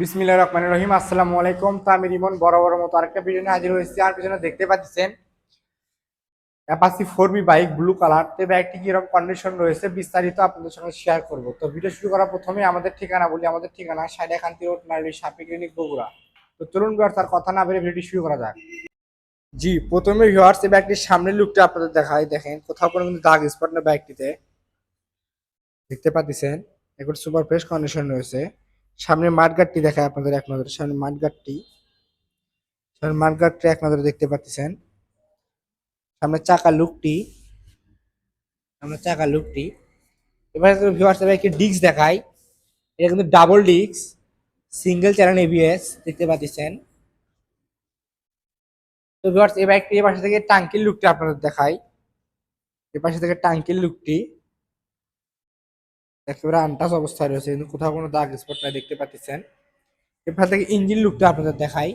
বিসমিল্লাহ রহমান রহিম, আসসালামু আলাইকুম। তো আমি রিমন বড় বড় মতো আরেকটা ভিডিও হাজির হয়েছি। আর পিছনে দেখতে পাচ্ছেন Apache four V bike blue colour তো বাইকটি কীরকম কন্ডিশন রয়েছে, বিস্তারিত আপনাদের সঙ্গে শেয়ার করব। তো ভিডিও শুরু করার প্রথমে আমাদের ঠিকানা বলি। আমাদের ঠিকানা সাইডা কান্তি রোড নারী সাপি ক্লিনিক বগুড়া। তো চলুন ভিউয়ার্স তার কথা না বেরিয়ে ভিডিওটি শুরু করা যাক। জি, প্রথমে ভিউয়ার্স এই বাইকটির সামনের লুকটা আপনাদের দেখায় দেখেন, কোথাও কোনো কিন্তু দাগ স্পট না বাইকটিতে দেখতে পাচ্ছেন এখন সুপার ফ্রেশ কন্ডিশন রয়েছে। সামনে মাঠগাটটি দেখায় আপনাদের এক নজরে। সামনে মাঠগাটটি সামনে মাঠগাটটি এক নজরে দেখতে পাচ্ছেন। সামনে চাকা লুকটি সামনে চাকা লুকটি। এবার ভিউয়ার্স একটি ডিস্ক দেখায়। এটা কিন্তু double disc, single channel ABS দেখতে পাচ্ছেন। তো ভিউয়ার্স এই বাইকটি এ পাশে থেকে টাঙ্কির লুকটি আপনাদের দেখাই। এ পাশে থেকে টাঙ্কির লুকটি। একেবারে আনটাস অবস্থায় রয়েছে, কিন্তু কোথাও কোনো দাগ স্পট নাই, দেখতে পাচ্ছেন। এরপর থেকে ইঞ্জিন লুকটা আপনাদের দেখাই।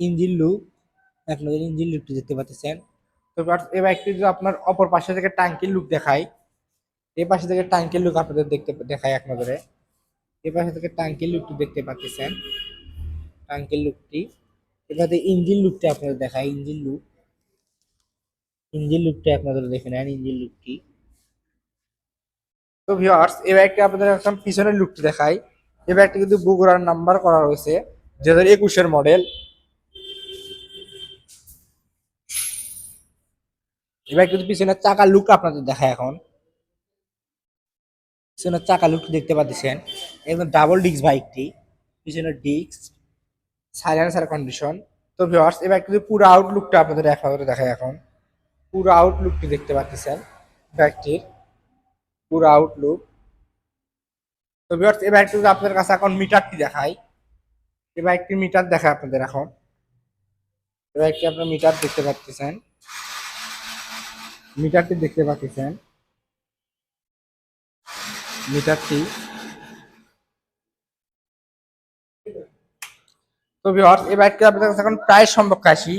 ইঞ্জিন লুক এক নজর ইঞ্জিন লুকটি দেখতে পাচ্ছেন। তো এই বাইকটি যদি আপনার অপর পাশে থেকে টাঙ্কির লুক দেখাই। এই পাশে থেকে টাঙ্কির লুক আপনাদের দেখতে দেখাই এক নজরে। এই পাশে থেকে টাঙ্কির লুকটি দেখতে পাচ্ছেন। টাঙ্কির লুকটি এবার ইঞ্জিন লুকটা আপনাদের দেখাই ইঞ্জিন লুক ইঞ্জিন লুকটা আপনাদের দেখে নেন ইঞ্জিন লুকটি তো ভিউয়ার্স এই ব্যাগটি আপনাদের এখন পিছনের লুকটি দেখাই। এই ব্যাগটি কিন্তু বগুড়ার নাম্বার করা রয়েছে দুই হাজার একুশের মডেল ব্যাগ কিন্তু পিছনের চাকা লুক আপনাদের দেখায় এখন। পিছনের চাকা লুকটি দেখতে পাচ্ছেন, একদম ডাবল ডিস্ক বাইকটি পিছনের ডিস্ক সাইলেন্সার কন্ডিশন তো ভিউয়ার্স ব্যাগ কিন্তু পুরো আউটলুকটা আপনাদের এক নজরে দেখায় এখন। পুরো আউটলুকটি দেখতে পাচ্ছেন ব্যাগটির পুরো আউটলুক তো ভিউয়ার্স এই বাইকটি যদি আপনাদের কাছে এখন মিটারটি দেখাই, এই বাইকটির মিটার দেখায় আপনাদের এখন। এই বাইকটি আপনার মিটার দেখতে পাচ্ছেন। মিটারটি দেখতে পাচ্ছেন। মিটারটি তো ভিউয়ার্স এই বাইকটি আপনাদের কাছে এখন প্রায় সম্পর্কে আসি।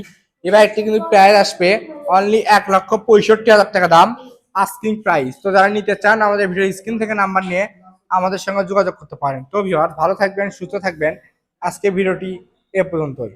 এই বাইকটি কিন্তু প্রাইস আসবে অনলি এক লক্ষ পঁয়ষট্টি হাজার টাকা দাম। আস্কিং প্রাইস তো যারা নিতে চান আমাদের ভিডিও স্ক্রিন থেকে নাম্বার নিয়ে আমাদের সঙ্গে যোগাযোগ করতে পারেন। তো ভিওয়ার ভালো থাকবেন, সুস্থ থাকবেন। আজকে ভিডিওটি এ পর্যন্তই।